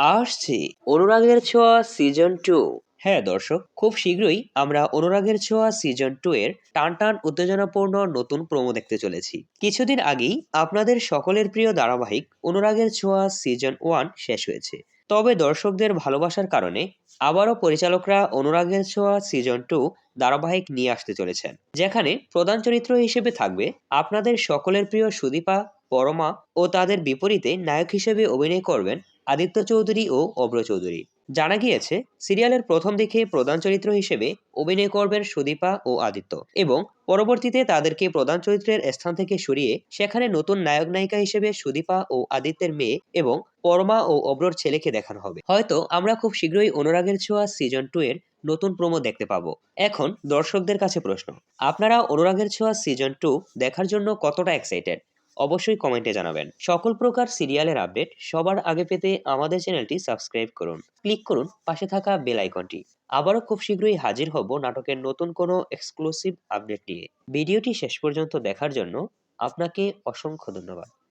আসছে অনুরাগের ছোঁয়া সিজন টু হ্যাঁ দর্শক, খুব শীঘ্রই আমরা অনুরাগের ছোঁয়া সিজন টু এর টান টান উত্তেজনাপূর্ণ নতুন প্রোমো দেখতে চলেছি। কিছুদিন আগেই আপনাদের সকলের প্রিয় ধারাবাহিক অনুরাগের ছোঁয়া সিজন ওয়ান শেষ হয়েছে। তবে দর্শকদের ভালোবাসার কারণে আবারও পরিচালকরা অনুরাগের ছোঁয়া সিজন টু ধারাবাহিক নিয়ে আসতে চলেছেন। যেখানে প্রধান চরিত্র হিসেবে থাকবে আপনাদের সকলের প্রিয় সুদীপা, পরমা ও তাদের বিপরীতে নায়ক হিসেবে অভিনয় করবেন আদিত্য চৌধুরী ও অব্র চৌধুরী। জানা গিয়েছে, সিরিয়ালের প্রথম দিকে প্রধান চরিত্র হিসেবে অভিনয় করবেন সুদীপা ও আদিত্য এবং পরবর্তীতে তাদেরকে প্রধান চরিত্রের স্থান থেকে সরিয়ে সেখানে নতুন নায়ক নায়িকা হিসেবে সুদীপা ও আদিত্যের মেয়ে এবং পরমা ও অব্রর ছেলেকে দেখানো হবে। হয়তো আমরা খুব শীঘ্রই অনুরাগের ছোঁয়া সিজন টু এর নতুন প্রোমো দেখতে পাবো। এখন দর্শকদের কাছে প্রশ্ন, আপনারা অনুরাগের ছোঁয়া সিজন টু দেখার জন্য কতটা এক্সাইটেড অবশ্যই কমেন্টে জানাবেন। সকল প্রকার সিরিয়ালের আপডেট সবার আগে পেতে আমাদের চ্যানেলটি সাবস্ক্রাইব করুন। ক্লিক করুন পাশে থাকা বেল আইকনটি। আবারও খুব শীঘ্রই হাজির হব নাটকের নতুন কোনো এক্সক্লুসিভ আপডেট নিয়ে। ভিডিওটি শেষ পর্যন্ত দেখার জন্য আপনাকে অসংখ্য ধন্যবাদ।